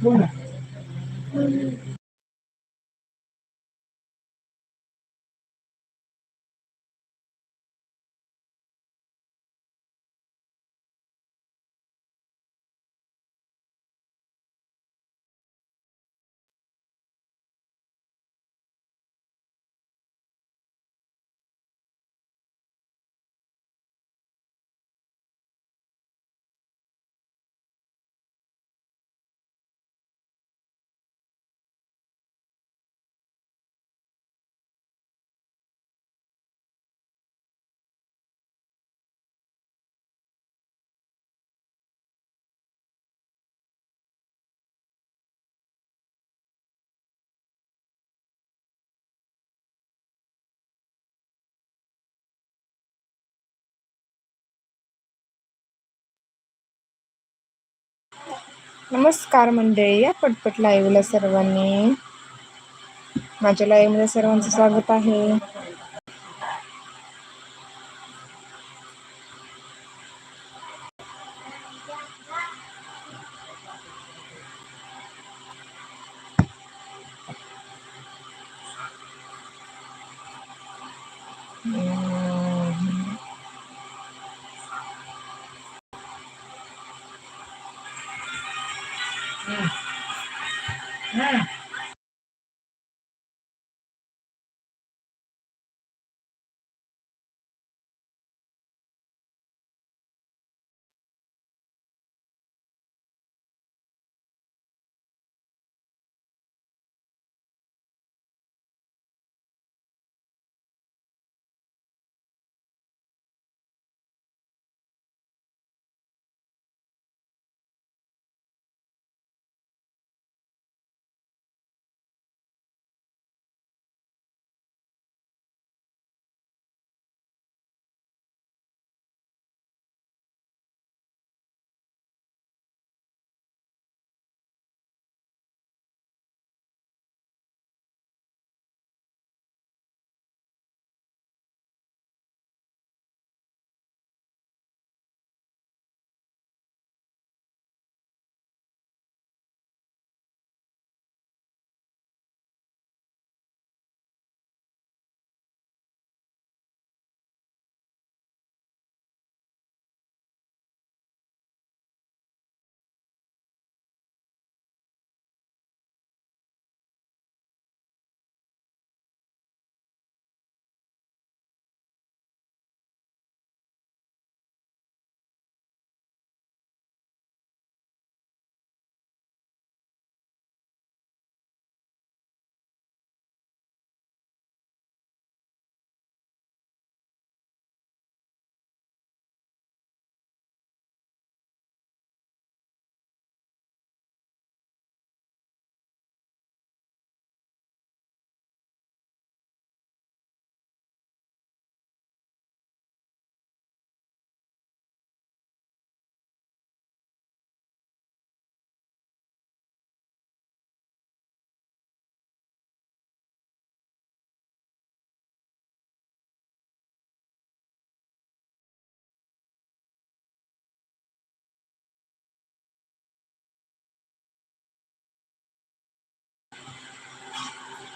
Bueno. नमस्कार मंडळी या पटपट लाईव्हला सर्वांनी. माझ्या लाईव्हला सर्वांचं स्वागत आहे.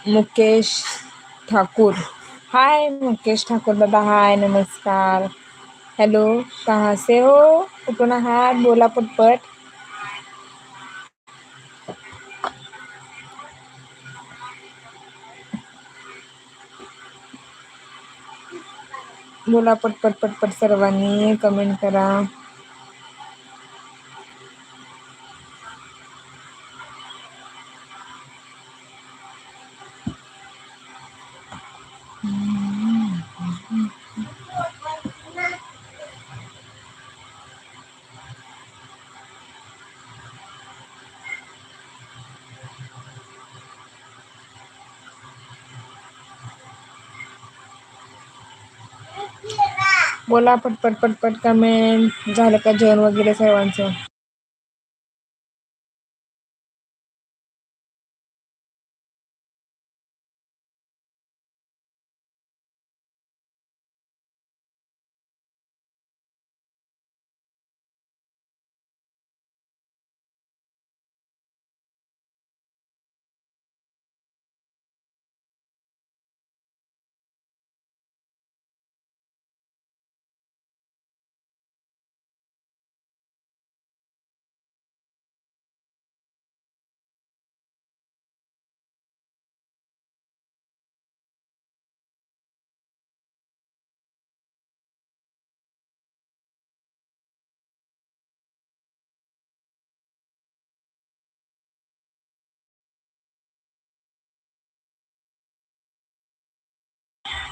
मुकेश ठाकुर। हाय मुकेश ठाकुर दादा हाय, नमस्कार। हेलो कहा से हो? कुठून आहात बोला पटपट। बोला पटपट पटपट सर्वांनी कमेंट करा। बोला पटपट पटपट कमेंट झालं का जेवण वगैरे सर्वांचं?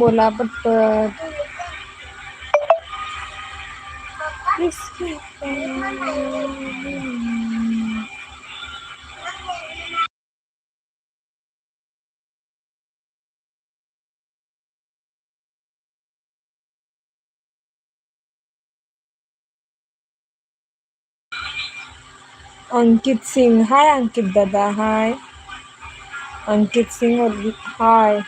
बोला पटपट. अंकित सिंग. हाय अंकित दादा hi. Ankit Singh hi.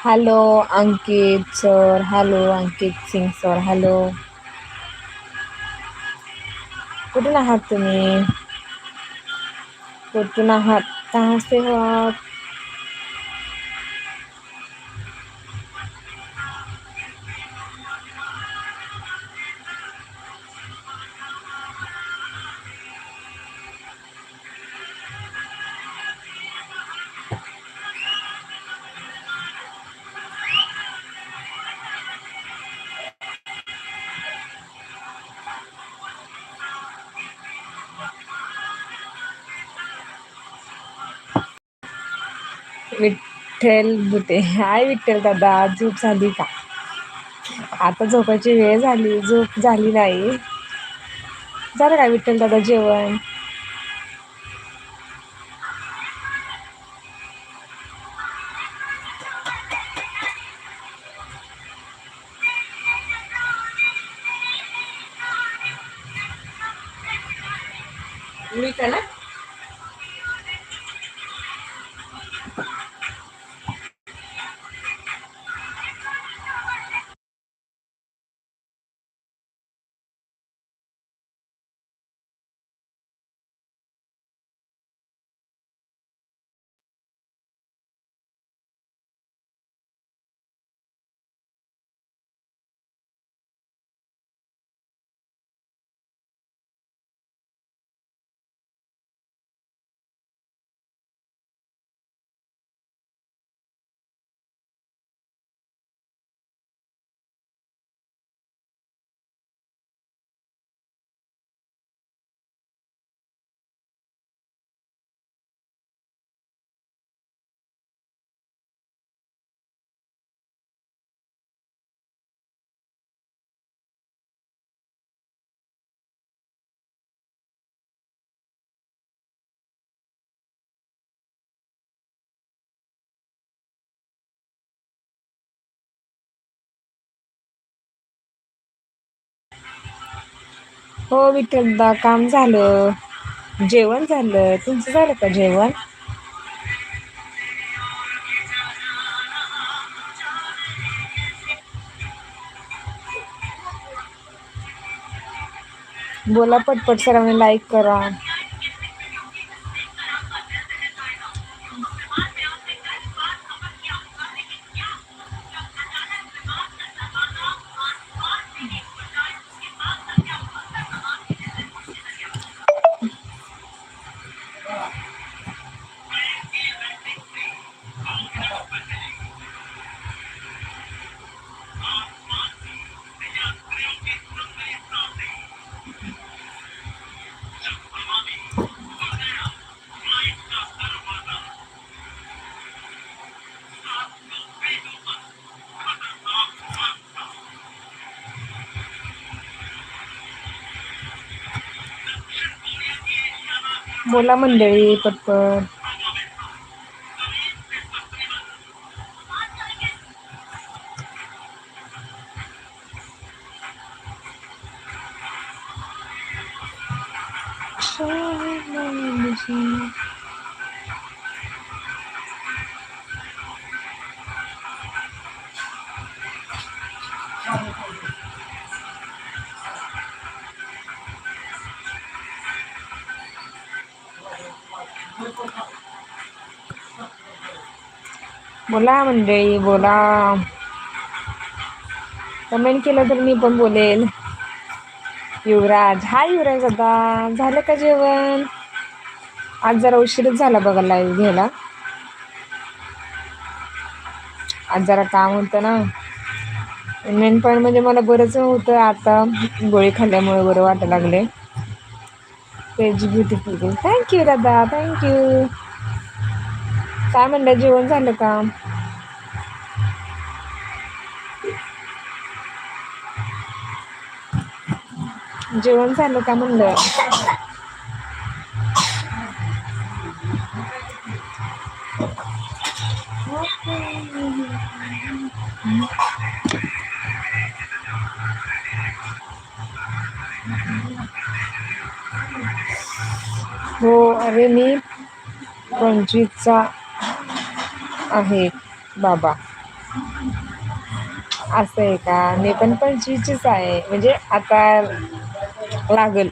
Hello Ankit sir hello Ankit Singh sir hello कुठून आहात तुम्ही कुठून आहात कहा से विठ्ठल बुटे हाय विठ्ठल दादा झोप झाली का? आता झोपायची वेळ झाली झोप झाली नाही. झालं काय विठ्ठल दादा जेवण? हो विठ्ठलदा काम झालं. जेवण झालं. तुमचं झालं का जेवण? बोला पटपट सर्वांनी लाईक करा. बोला मंडळी पटपट बोला मंडळी बोला. कमेंट केलं तर मी पण बोलेल. युवराज हा युवराज दादा. झालं का जेवण? आज जरा उशीरच झाला बघा लाईव्ह घ्यायला. आज जरा काम होतं ना. मेन पॉईंट म्हणजे मला बरंच होतं आता. गोळी खाल्ल्यामुळे बरं वाटायला लागले तेज ब्युटिफुल थँक्यू दादा थँक्यू काय म्हणलं जेवण झालं का? जेवण झालं का म्हणलं? हो अरे मी पंचवीसचा आहे बाबा. असं आहे का? मी पण पंचवीसचीच आहे. म्हणजे आता लागल.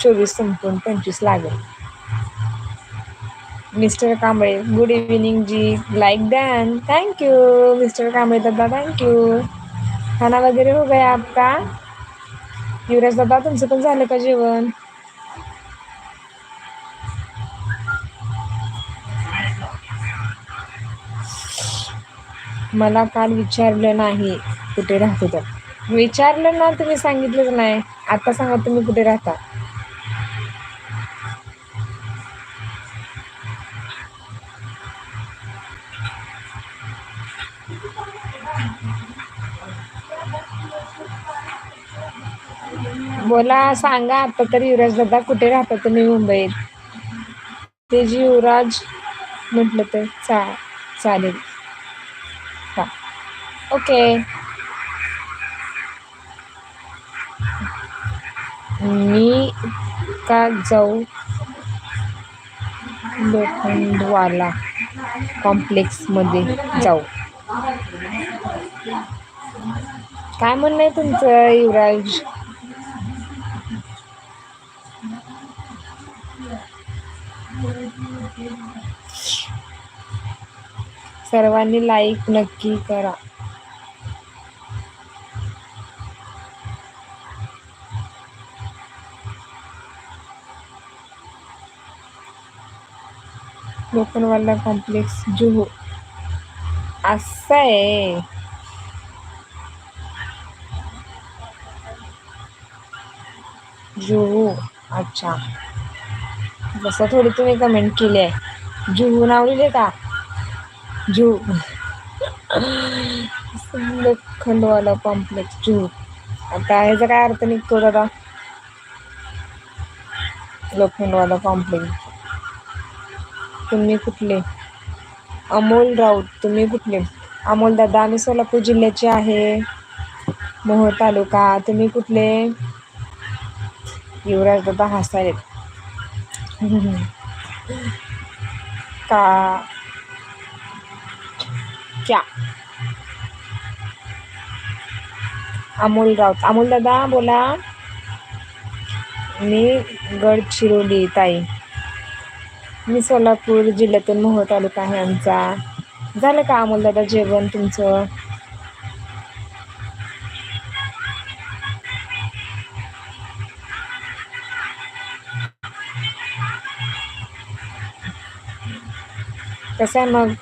चोवीस संपून पंचवीस लागेल. Mister Kamble good evening ji. Like dan thank you mister Kamble दादा थँक्यू खाना वगैरे हो गया आपका? युवराज दादा तुमचं पण झालं का जेवण? मला काल विचारलं नाही कुठे राहतो तर. विचारलं ना तुम्ही सांगितलंच नाही. आता सांगा तुम्ही कुठे राहता? बोला सांगा आता तर युवराज दादा कुठे राहता तुम्ही मुंबईत? ते जी युवराज म्हटलं तर चा चालेल. ओके मी का जाऊ लोखंडवाला कॉम्प्लेक्समध्ये जाऊ. काय म्हणणं आहे तुमचं युवराज? सर्वांनी लाईक नक्की करा. लोखंडवाला कॉम्प्लेक्स जुहू. असं आहे जुहू. अच्छा. जसं थोडी तुम्ही कमेंट केली आहे. जुहू नाव लिहिले का? जुहू. लोखंडवाला कॉम्प्लेक्स जुहू. आता ह्याचा काय अर्थ निघतो दादा? लोखंडवाला कॉम्प्लेक्स तुम्ही कुठले? अमोल राऊत तुम्ही कुठले? अमोल दादा आम्ही सोलापूर जिल्ह्याचे आहे. मोहोळ तालुका तुम्ही कुठले? युवराज दादा हसायत का? क्या? अमोल राऊत. अमोल दादा बोला. मी गडचिरोली ताई. मी सोलापूर जिल्ह्यातून मोहोळ तालुका आहे आमचा. झालं का अमोल दादा जेवण तुमचं? कसं आहे मग?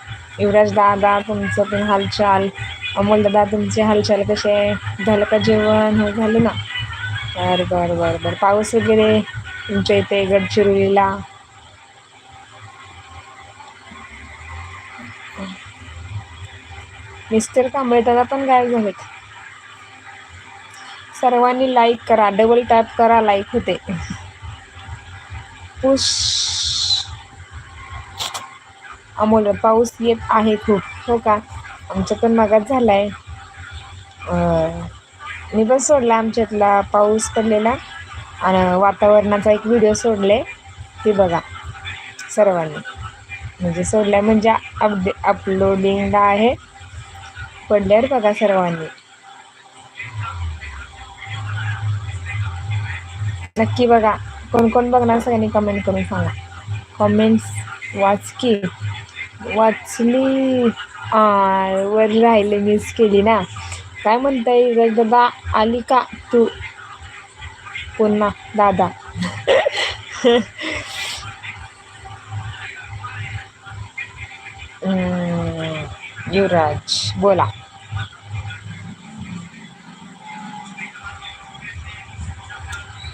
युवराज दादा तुमचं पण हालचाल. अमोल दादा तुमचे हालचाल कसे झालं का जेवण? हो झालं ना. बरं बरं बरं बरं. पाऊस वगैरे तुमच्या इथे गडचिरोलीला? मिस्टर कांबळे दादा पण गायब झालेत. सर्वांनी लाईक करा डबल टॅप करा लाईक होते. पुश. अमोल पाऊस येत आहे खूप हो का? आमच्या पण मागात झाला आहे मी पण सोडला आमच्यातला पाऊस पडलेला. आणि वातावरणाचा एक व्हिडिओ सोडले ते बघा सर्वांनी. म्हणजे सोडल्या म्हणजे अपडे अपलोडिंगला आहे. पडल्यावर बघा सर्वांनी. नक्की बघा. कोण कोण बघणार सगळ्यांनी कमेंट करून सांगा. कमेंट्स वाच की वाचली वर राहिले मिस केली ना. काय म्हणताय दादा आली का तू? पुन्हा दादा. हम्म, युवराज बोला.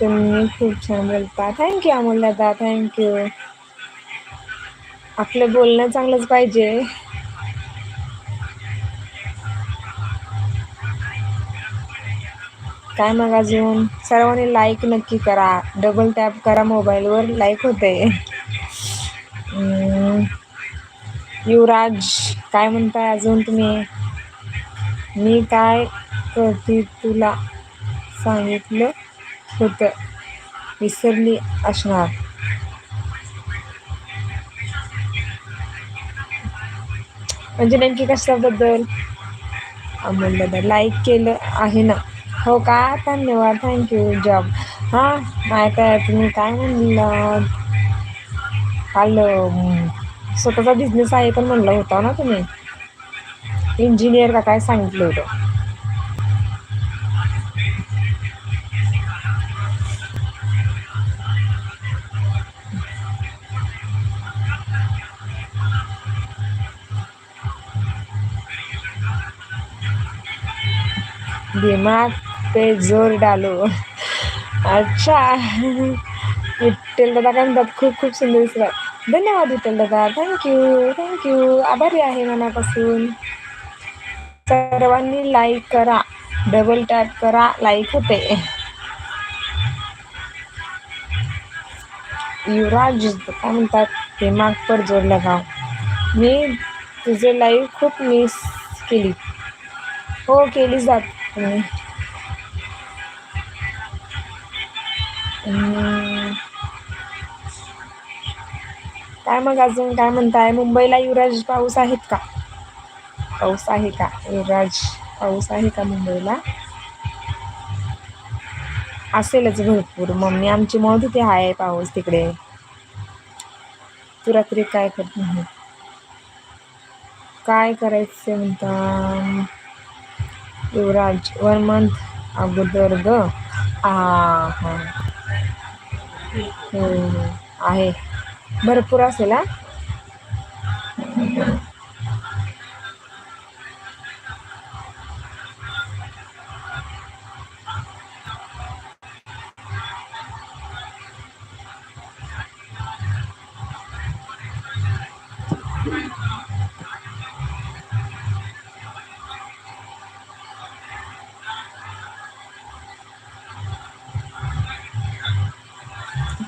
तुम्ही खूप छान बोलता. थँक्यू अमोल दादा थँक्यू आपलं बोलणं चांगलंच पाहिजे. काय मग अजून? सर्वांनी लाईक नक्की करा. डबल टॅप करा मोबाईलवर लाईक होते. युवराज काय म्हणताय अजून तुम्ही? मी काय करते तुला सांगितलं होतं? विसरली असणार. म्हणजे नेमकी कशाबद्दल? अमोल दादा लाईक केलं आहे ना? हो का? धन्यवाद. थँक्यू जॉब हां माय काय तुम्ही काय म्हणलं हॅलो स्वतःचा बिझनेस आहे पण म्हणलं होता ना तुम्ही. इंजिनियर का काय सांगितलं होतं. दिमाग पे जोर डालो. अच्छा. विठ्ठल दादा काय म्हणतात खूप खूप सुंदर दिसतात धन्यवाद विठ्ठल दादा थँक्यू थँक्यू आभारी आहे मनापासून. सर्वांनी लाईक करा. डबल टॅप करा. लाईक होते. युवराज काय म्हणतात? ते मागपर जोडलं गाव. मी तुझे लाईव्ह खूप मिस केली. हो केली जात. तुम्ही काय मग अजून काय म्हणताय? मुंबईला युवराज पाऊस आहेत का? पाऊस आहे का? युवराज पाऊस आहे का मुंबईला? असेलच भरपूर. मम्मी आमची म्हणत होती. हाय पाऊस तिकडे. तू रात्री काय करत नाही? काय करायचं म्हणता युवराज वन मंथ अगोदर ग. हो. आहे. भरपूर असेल हा?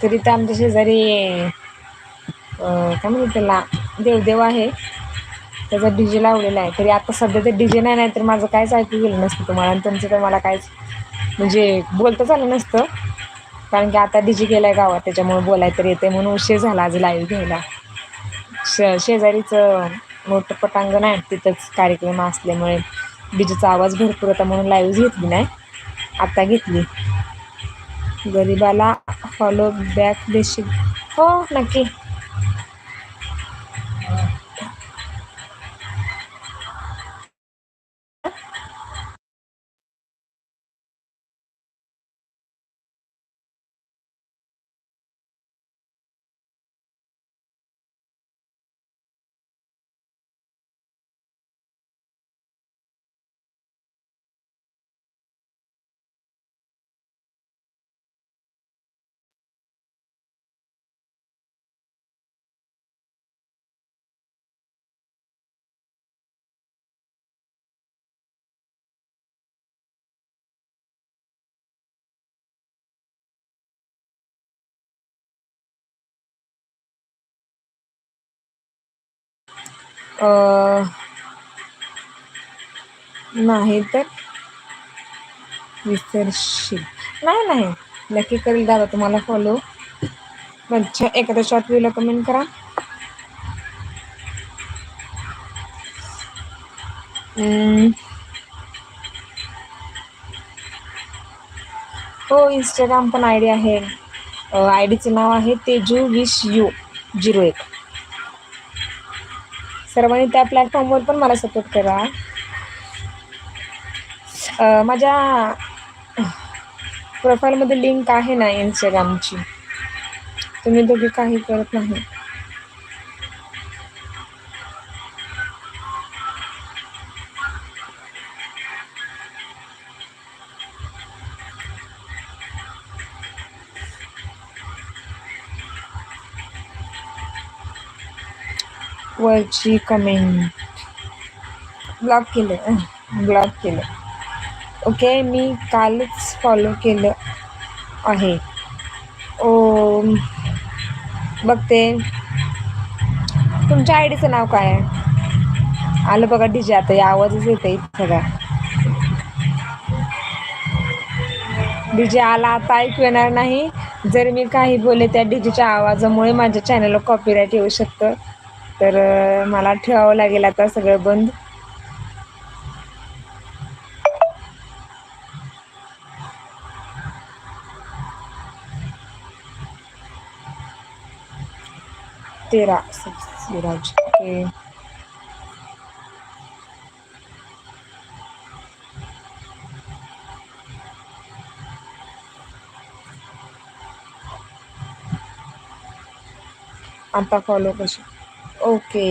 तरी तर आमच्या शेजारी काय म्हणतात त्याला? देवदेव आहे. त्याचा डीजे लावलेला आहे. तरी आता सध्या ते डीजे नाही नाही तर माझं काहीच ऐकू गेलं नसतं तुम्हाला आणि तुमचं तर मला काहीच म्हणजे बोलतं आलं नसतं. कारण की आता डीजे गेलाय गावात त्याच्यामुळे बोलायला तर येते म्हणून उशीर झाला आज लाईव्ह घ्यायला. श शेजारीचं मोठं पटांगण आहे. तिथंच कार्यक्रम असल्यामुळे डीजेचा आवाज भरपूर होता म्हणून लाईव्ह घेतली नाही. आता घेतली. गरिबाला फॉलो बॅक देशील. हो नक्की. नाही तर विसरशील. नाही नाही. नक्की करेल दादा तुम्हाला फॉलो अच्छा एखाद्या शॉर्ट व्हिडिओला कमेंट करा. हो इंस्टाग्राम पण आय डी आहे. आय डीचं नाव आहे तेजू विश यू झिरो एक. सर्वांनी त्या प्लॅटफॉर्मवर पण मला सपोर्ट करा. माझ्या प्रोफाईलमध्ये लिंक आहे ना इंस्टाग्रामची तुम्ही दोघी काही करत नाही. वरची कमेंट ब्लॉक केलं ब्लॉक केलं. ओके मी कालच फॉलो केलं आहे. ओ बघते. तुमच्या आय डीचं नाव काय आहे आलं बघा डीजे आता या आवाजच येत सगळा डीजे आला आता ऐकू येणार नाही. जर मी काही बोलले त्या डीजेच्या आवाजामुळे माझ्या चॅनलला कॉपीराईट येऊ शकतं. तर मला ठेवावं लागेल आता सगळं बंद. तेरा आता फॉलो कशी ओके.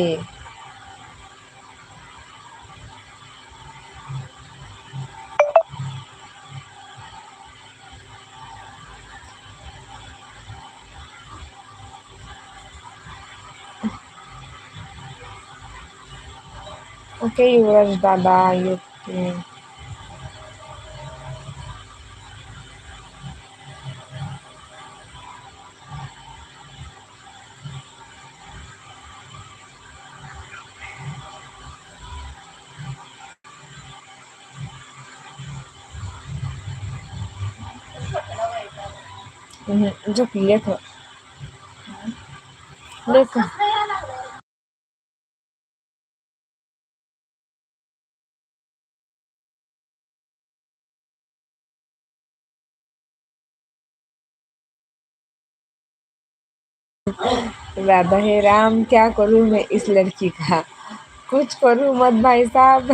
ओके युवराज दादा ओके. हम्म, झोपली लेकरं लेकरं दादा हे राम, क्या करू मैं इस लडकी का? कुछ करू मत भाई साहब।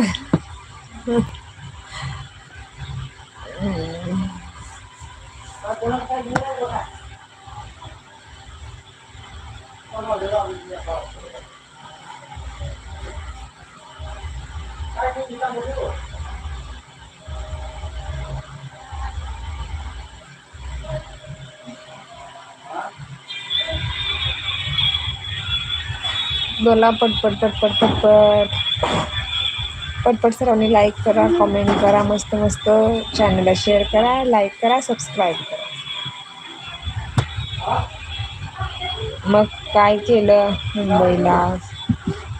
बोला पटपट पटपट पटपट पटपट सर्वांनी लाईक करा कमेंट करा मस्त मस्त चॅनलला शेअर करा लाईक करा सबस्क्राईब करा. मग काय केलं मुंबईला?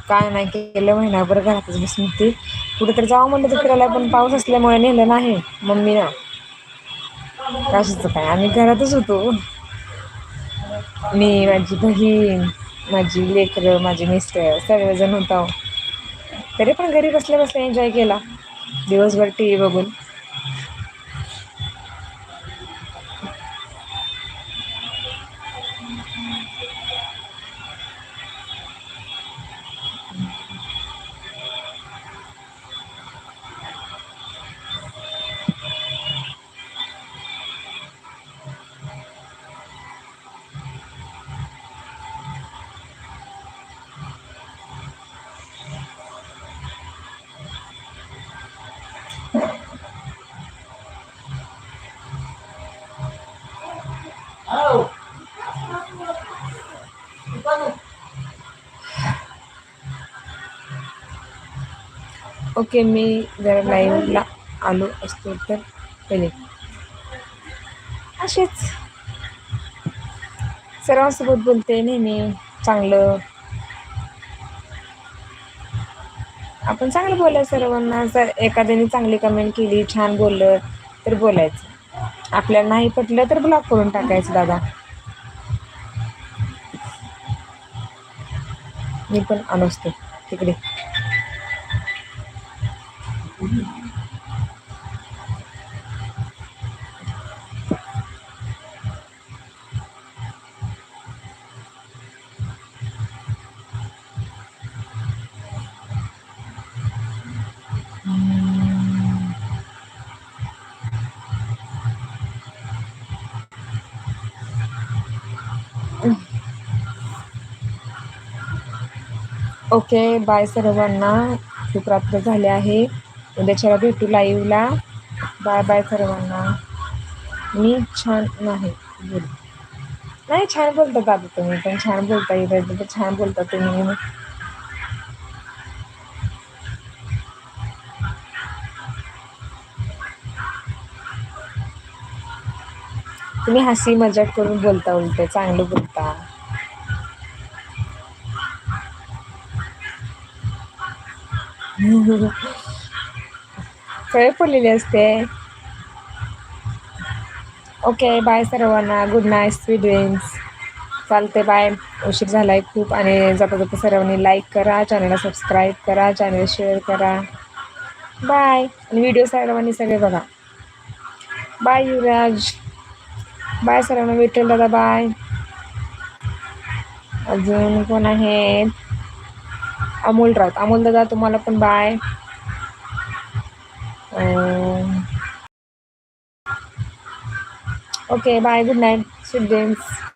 काय नाही केलं महिनाभर घरातच बसून ती कुठे तर जावं म्हणलं तर फिरायला पण पाऊस असल्यामुळे नेलं नाही. मम्मी ना. कशाचं काय? आम्ही घरातच होतो. मी माझी बहीण माझी लेकरं माझे मिस्टर सर्वजण होता. तरी पण घरी बसल्या बसल्या एन्जॉय केला. दिवसभर टी व्ही बघून. ओके मी जर लाईव्हला आलो असतो तर पहिले. असेच सर्वांसोबत बोलते नेहमी चांगलं. आपण चांगलं बोलाय सर्वांना जर एखाद्याने चांगली कमेंट केली छान बोललं तर बोलायचं. आपल्याला नाही पटलं तर ब्लॉक करून टाकायचं दादा. मी पण आणसतो तिकडे. ओके बाय सर्वांना. खूप रात्र झाले आहे. उद्याच्याला भेटू लाईव्हला बाय बाय सर्वांना. मी छान नाही बोल. नाही छान बोलतात दादा तुम्ही पण छान बोलता येत तर छान बोलता तुम्ही. तुम्ही हसी मजाक करून बोलता उलट चांगलं बोलता. फळे पडलेली असते ओके बाय सर्वांना. गुड नाईट स्वीट ड्रीम्स चालते बाय उशीर झाला आहे खूप आणि जाता जाता सर्वांनी लाईक करा चॅनलला सबस्क्राईब करा चॅनल शेअर करा. बाय आणि व्हिडिओ सर्वांनी सगळे बघा. बाय युवराज. बाय सर्वांना विठ्ठल दादा बाय अजून कोण आहेत अमोल राऊत. अमोल दादा तुम्हाला पण bye okay bye good night sweet dreams